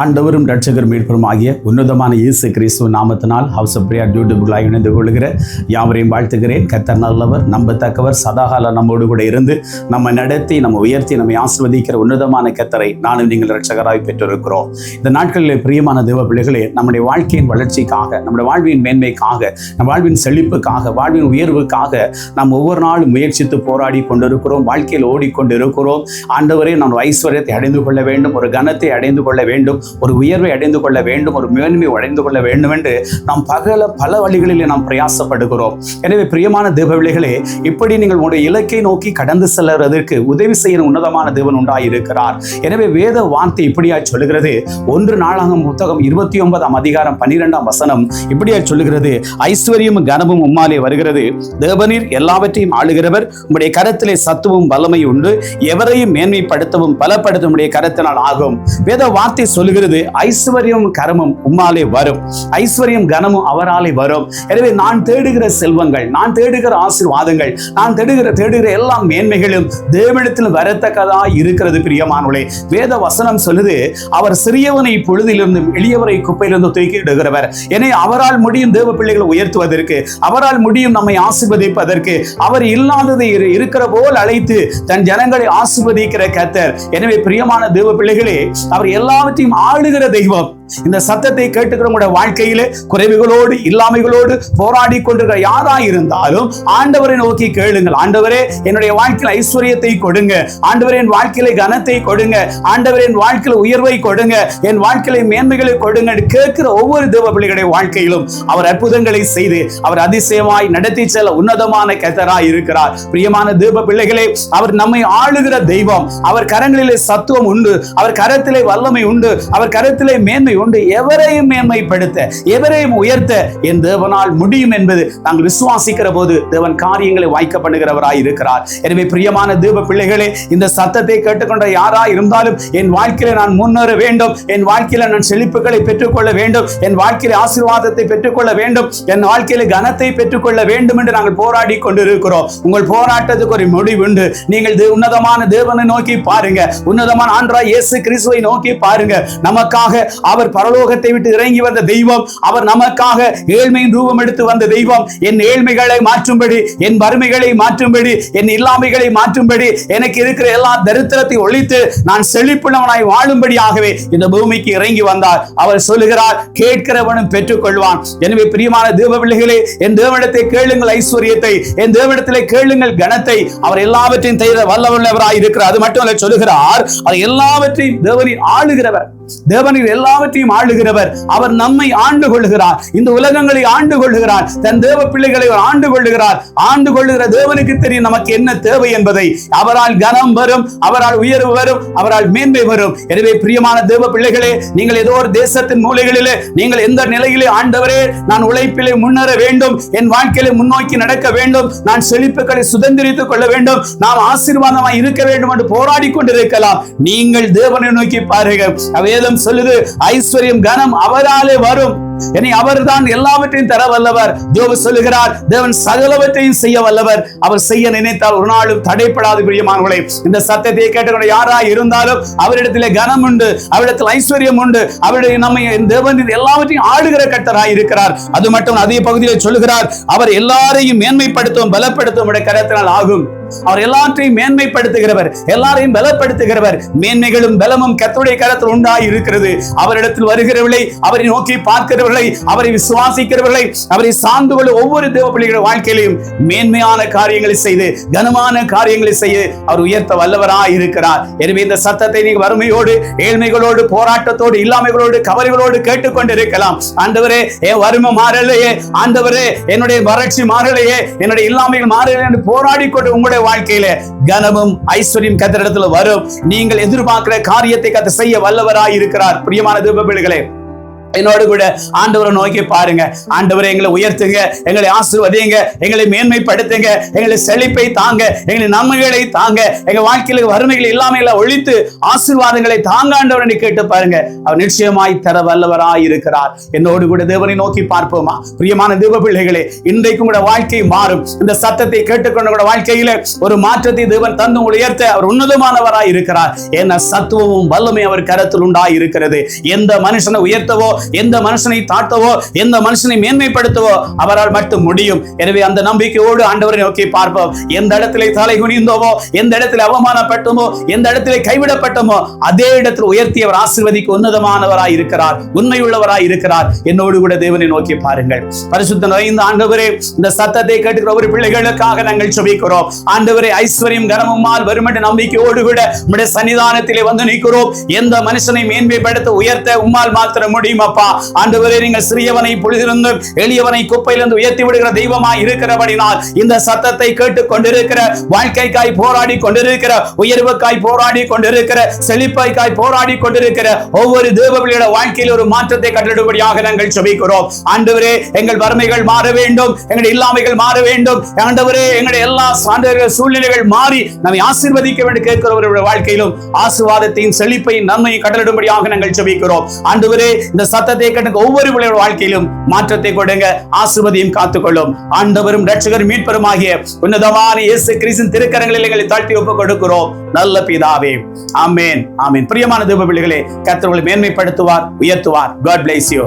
ஆண்டவரும் ரட்சகரும் மீட்பரும் ஆகிய உன்னதமான இயேசு கிறிஸ்துவ நாமத்தினால் ஹவுஸ் ஆஃப் பிரியா டியூட்டிபுளாக இணைந்து கொள்கிற யாவரையும் வாழ்த்துகிறேன். கத்தர் நல்லவர் நம்பத்தக்கவர் சதாகால நம்மோடு கூட இருந்து நம்ம நடத்தி நம்ம உயர்த்தி நம்மை ஆசிர்வதிக்கிற உன்னதமான கத்தரை நானும் நீங்கள் ரட்சகராய் பெற்றிருக்கிறோம். இந்த நாட்களில் பிரியமான தேவ பிள்ளைகளே நம்முடைய வாழ்க்கையின் வளர்ச்சிக்காக நம்முடைய வாழ்வின் மேன்மைக்காக நம் வாழ்வின் செழிப்புக்காக வாழ்வின் உயர்வுக்காக நாம் ஒவ்வொரு நாளும் முயற்சித்து போராடி கொண்டிருக்கிறோம் வாழ்க்கையில் ஓடிக்கொண்டிருக்கிறோம். ஆண்டவரே நாம் ஐஸ்வர்யத்தை அடைந்து கொள்ள வேண்டும் ஒரு கனத்தை அடைந்து கொள்ள வேண்டும். ஒரு உயர்வை அடைந்து கொள்ள வேண்டும் ஒரு மேன்மை அடைந்து கொள்ள வேண்டும் என்று நாம் பகல பல வழிகளிலே நாம் பிரயாசப்படுகிறோம். எனவே பிரியமான தேவ இப்படி நீங்கள் உங்களுடைய இலக்கை நோக்கி கடந்து செல்வதற்கு உதவி செய்ய உன்னதமான தேவன் உண்டாயிருக்கிறார். எனவே வேத வார்த்தை இப்படியா சொல்லுகிறது. ஒன்று நாளாகும் புத்தகம் இருபத்தி ஒன்பதாம் அதிகாரம் பன்னிரெண்டாம் வசனம் இப்படியா சொல்லுகிறது. ஐஸ்வர்யம் கனமும் உம்மாலே வருகிறது. தேவனீர் எல்லாவற்றையும் ஆளுகிறவர். உங்களுடைய கரத்திலே சத்துவும் வல்லமை உண்டு. எவரையும் மேன்மைப்படுத்தவும் பலப்படுத்தும் உம்முடைய கரத்தினால் ஆகும். வேத வார்த்தை சொல்லுகிறது. ஐஸ்வர்யம் கரமும் உம்மாலே வரும். ஐஸ்வர்யம் கனமும் அவராலே வரும். எனவே நான் தேடுகிற செல்வங்கள் நான் தேடுகிற ஆசீர்வாதங்கள் நான் தேடுகிற தேடுகிற எல்லா மேன்மைகளும் தேவனிடத்தில் வரத்தக்கதா இருக்கிறது பிரியமானவளே வேத வசனம் சொல்லுது அவர் சிறியவனை பொழுதிலிருந்து எளியவரை குப்பையிலிருந்து தூக்கி இடுகிறவர். எனவே அவரால் முடியும் தேவ பிள்ளைகளை உயர்த்துவதற்கு அவரால் முடியும் நம்மை ஆசிர்வதிப்பதற்கு அவர் இல்லாததை இருக்கிற போல் அழைத்து தன் ஜனங்களை ஆசிர்வதிக்கிற கத்தர் எனவே பிரியமான தேவ பிள்ளைகளே அவர் எல்லாவற்றையும் ஆளுகிற தெய்வம் இந்த சத்தத்தை கேட்டுக்கிற உங்களுடைய வாழ்க்கையிலே குறைவுகளோடு இல்லாமைகளோடு போராடி கொண்டிருக்கிற யாரா இருந்தாலும் ஆண்டவரை நோக்கி கேளுங்கள். ஆண்டவரே என்னுடைய வாழ்க்கையில் ஐஸ்வர்யத்தை கொடுங்க. ஆண்டவரே என் வாழ்க்கையில கனத்தை கொடுங்க. ஆண்டவரே என் வாழ்க்கையில உயர்வை கொடுங்க. என் வாழ்க்கையில மேன்மைகளை கொடுங்க கேட்கிற ஒவ்வொரு தேவ பிள்ளைகளுடைய வாழ்க்கையிலும் அவர் அற்புதங்களை செய்து அவர் அதிசயமாய் நடத்தி செல்ல உன்னதமான கத்தராய் இருக்கிறார். பிரியமான தேவ பிள்ளைகளே அவர் நம்மை ஆளுகிற தெய்வம். அவர் கரங்களிலே சத்துவம் உண்டு. அவர் கரத்திலே வல்லமை உண்டு. அவர் கரத்திலே மேன்மை உண்டு எவரையும் மேன்மைப்படுத்த எவரையும் உயர்த்த என் தேவனால் முடியும் என்பது நாங்கள் விசுவாசிக்கிற போது தேவன் காரியங்களை வாய்க்க பண்ணுகிறவராய் இருக்கிறார். எனவே பிரியமான தீப பிள்ளைகளே இந்த சத்தத்தை கேட்டுக்கொண்ட யாரா இருந்தாலும் என் வாழ்க்கையில நான் முன்னேற வேண்டும். என் வாழ்க்கையில நான் செழிப்புகளை பெற்றுக்கொள்ள வேண்டும். என் வாழ்க்கையில ஆசீர்வாதத்தை பெற்றுக்கொள்ள வேண்டும். என் வாழ்க்கையில கனத்தை பெற்றுக்கொள்ள வேண்டும் என்று நாங்கள் போராடி கொண்டிருக்கிறோம். உங்கள் போராட்டத்துக்கு ஒரு முடிவுண்டு. நீங்கள் உன்னதமான தேவனை நோக்கி பாருங்க. உன்னதமான ஆண்டரா இயேசு கிறிஸ்துவை நோக்கி பாருங்க. நமக்காக அவர் பரலோகத்தை விட்டு இறங்கி வந்த தெய்வம் அவர் நமக்காக ஏழ்மையின் ரூபம் எடுத்து வந்த தெய்வம். என் ஏழ்மைகளை மாற்றும்படி என் வறுமைகளை மாற்றும்படி என் இல்லாமைகளை மாற்றும்படி எனக்கு இருக்கிற எல்லா தரித்திரத்தை ஒழித்து நான் செழிப்புள்ளவனாய் வாழும்படியாகவே இந்த பூமிக்கு இறங்கி வந்தார். அவர் சொல்லுகிறார் கேட்கிறவனும் பெற்றுக்கொள்வான். எனவே பிரியமான தேவ பிள்ளைகளே என் தேவனிடத்தை கேளுங்கள் ஐஸ்வர்யத்தை என் தேவனிடத்திலே கேளுங்கள் கனத்தை. அவர் எல்லாவற்றையும் செய்த வல்லவல்லவராய் இருக்கிறார். அது மட்டும் அல்ல சொல்லுகிறார் அவர் எல்லாவற்றையும் தேவனின் ஆளுகிறவர். தேவனில் எல்லாவற்றையும் ஆளுகிறவர். அவர் நம்மை ஆண்டு கொள்கிறார் இந்த உலகங்களை ஆண்டு கொள்கிறார் தன் தேவ பிள்ளைகளை ஆண்டு கொள்கிறார் ஆண்டு கொள்ளுகிற தேவனுக்கு தெரியும் நமக்கு என்ன தேவை என்பதை. அவரால் கனம் வரும் அவரால் உயர்வு வரும் அவரால் மேன்மை வரும். எனவே பிரியமான தேவ பிள்ளைகளே நீங்கள் ஏதோ ஒரு தேசத்தின் மூலைகளிலே நீங்கள் எந்த நிலையிலே ஆண்டவரே நான் உழைப்பிலே முன்னேற வேண்டும் என் வாழ்க்கையிலே முன்னோக்கி நடக்க வேண்டும் நான் செழிப்புகளை சுதந்திரித்துக் கொள்ள வேண்டும் நாம் ஆசீர்வாதமாய் இருக்க வேண்டும் என்று போராடி கொண்டிருக்கலாம். நீங்கள் தேவனை நோக்கி பாருங்க வேதம் சொல்லுது ஐஸ்வர்யம் கனம் அவராலே வரும். இனி அவர்தான் எல்லாவற்றையும் தர வல்லவர். தேவ சொல்லுகிறார் தேவன் சகலவற்றையும் செய்ய வல்லவர். அவர் செய்ய நினைத்தால் ஒரு நாளும் தடைப்படாது பிரியமானவர்களே. இந்த சத்தத்தை கேட்டுக்கொண்டு யாரா இருந்தாலும் அவரிடத்திலே கனம் உண்டு அவரிடத்தில் ஐஸ்வர்யம் உண்டு. அவருடைய நம்ம தேவன் எல்லாவற்றையும் ஆளுகிற கட்டராய் இருக்கிறார். அது மட்டும் அதே பகுதியில் சொல்லுகிறார் அவர் எல்லாரையும் மேன்மைப்படுத்தும் பலப்படுத்தும் உடைய கரத்தினால் ஆகும். அவர் எல்லாற்றையும் மேன்மைப்படுத்துகிறவர் எல்லாரையும் பலப்படுத்துகிறவர். மேன்மைகளும் பலமும் கத்துடைய கரத்தில் உண்டாய் இருக்கிறது அவரிடத்தில் வருகிறவர்களை அவரை நோக்கி பார்க்கிறவர்களை அவரை விசுவாசிக்கிறவர்களை அவரை சார்ந்து கொள்ள ஒவ்வொரு தேவ பிள்ளைகள் வாழ்க்கையிலையும் மேன்மையான காரியங்களை செய்து கனமான காரியங்களை செய்ய அவர் உயர்த்த வல்லவராய் இருக்கிறார். எனவே இந்த சத்தத்தை நீங்க வறுமையோடு ஏழ்மைகளோடு போராட்டத்தோடு இல்லாமைகளோடு கவலைகளோடு கேட்டுக்கொண்டு இருக்கலாம் ஆண்டவரே என் வறுமை மாறலையே. ஆண்டவரே என்னுடைய வறட்சி மாறலையே. என்னுடைய இல்லாமைகள் மாறலையே என்று போராடி கொண்டு உங்களுடைய வாழ்க்கையில கனமும் ஐஸ்வர்யம் கத்திரிடத்துல வரும். நீங்கள் எதிர்பார்க்கிற காரியத்தை கத்த செய்ய வல்லவராய் இருக்கிறார் பிரியமான தேவ என்னோடு கூட ஆண்டவரை நோக்கி பாருங்க. ஆண்டவரை எங்களை உயர்த்துங்க எங்களை ஆசிர்வதிங்க எங்களை மேன்மைப்படுத்துங்க எங்களை செழிப்பை தாங்க எங்களை நன்மைகளை தாங்க எங்க வாழ்க்கையில வறுமைகள் இல்லாமல் எல்லாம் ஒழித்து ஆசீர்வாதங்களை தாங்க ஆண்டவரை கேட்டு பாருங்க. அவர் நிச்சயமாய் தர வல்லவராய் இருக்கிறார். என்னோடு கூட தேவனை நோக்கி பார்ப்போமா? பிரியமான தேவ பிள்ளைகளே இன்றைக்கும் கூட வாழ்க்கை மாறும். இந்த சத்தத்தை கேட்டுக்கொண்ட கூட வாழ்க்கையில ஒரு மாற்றத்தை தேவன் தந்து உங்களை உயர்த்த அவர் உன்னதமானவராய் இருக்கிறார். ஏன்னா சத்துவமும் வல்லமை அவர் கரத்தில் உண்டாய் இருக்கிறது எந்த மனுஷனை உயர்த்தவோ எந்த மனுஷனை தாழ்த்தவோ எந்த மனுஷனை மேன்மைப்படுத்தவோ அவரால் மட்டும் முடியும். எனவே அந்த நம்பிக்கையோடு ஆண்டவரை நோக்கி பார்ப்போம். எந்த இடத்துல தலை குனிந்தோமோ எந்த இடத்துல அவமானப்பட்டோமோ எந்த இடத்துல கைவிடப்பட்டோமோ அதே இடத்தில் உயர்த்தி அவர் ஆசிர்வதிக்கு உன்னதமானவராய் இருக்கிறார் உண்மையுள்ளவராய் இருக்கிறார். என்னோடு கூட தேவனை நோக்கி பாருங்கள். பரிசுத்த நிறைந்த ஆண்டவரே இந்த சத்தத்தை கேட்டுக்கிற ஒரு பிள்ளைகளுக்காக நாங்கள் சுபிக்கிறோம் ஆண்டவரே ஐஸ்வர்யம் கனமுமால் வருமட்ட நம்பிக்கையோடு கூட நம்முடைய சன்னிதானத்திலே வந்து நிற்கிறோம். எந்த மனுஷனை மேன்மைப்படுத்த உயர்த்த உம்மால் மாத்திர முடியுமா? அப்பா ஆண்டவரே நீங்கள் சிறியவனை பொழுதிருந்து எளியவனை குப்பையிலிருந்து உயர்த்தி விடுகிற தெய்வமாய் இருக்கிறபடினால் இந்த சத்தத்தை கேட்டு கொண்டிருக்கிற வாழ்க்கைக்காய் போராடி கொண்டிருக்கிற உயர்வுக்காய் போராடி கொண்டிருக்கிற செழிப்பாய்க்காய் போராடி கொண்டிருக்கிற ஒவ்வொரு தேவபிள்ளையோட வாழ்க்கையில் ஒரு மாற்றத்தை கட்டிடும்படியாக நாங்கள் செபிக்கிறோம் ஆண்டவரே எங்கள் வறுமைகள் மாற வேண்டும் எங்களுடைய இல்லாமைகள் மாற வேண்டும். ஆண்டவரே எங்களுடைய எல்லா சான்றிதழ் சூழ்நிலைகள் மாறி நம்மை ஆசீர்வதிக்க வேண்டும் கேட்கிறவர்களுடைய வாழ்க்கையிலும் ஆசீர்வாதத்தையும் செழிப்பையும் நன்மையும் கடலிடும்படியாக நாங்கள் செபிக்கிறோம் ஆண்டவரே இந்த சத்தத்தை கேட்டுங்க ஒவ்வொரு வாழ்க்கையிலும் மாற்றத்தை கொடுங்க. ஆசிர்வதியும் காத்துக்கொள்ளும். ஆண்டவரும் ரட்சகரும் மீட்பருமாகிய உன்னதமான இயேசு கிறிஸ்தின் திருக்கரங்களில் எங்களை தாழ்த்தி ஒப்புக் கொடுக்கிறோம் நல்ல பிதாவே. ஆமேன். ஆமேன். பிரியமான தீப பிள்ளைகளே கத்தர்களை மேன்மைப்படுத்துவார் உயர்த்துவார். God place you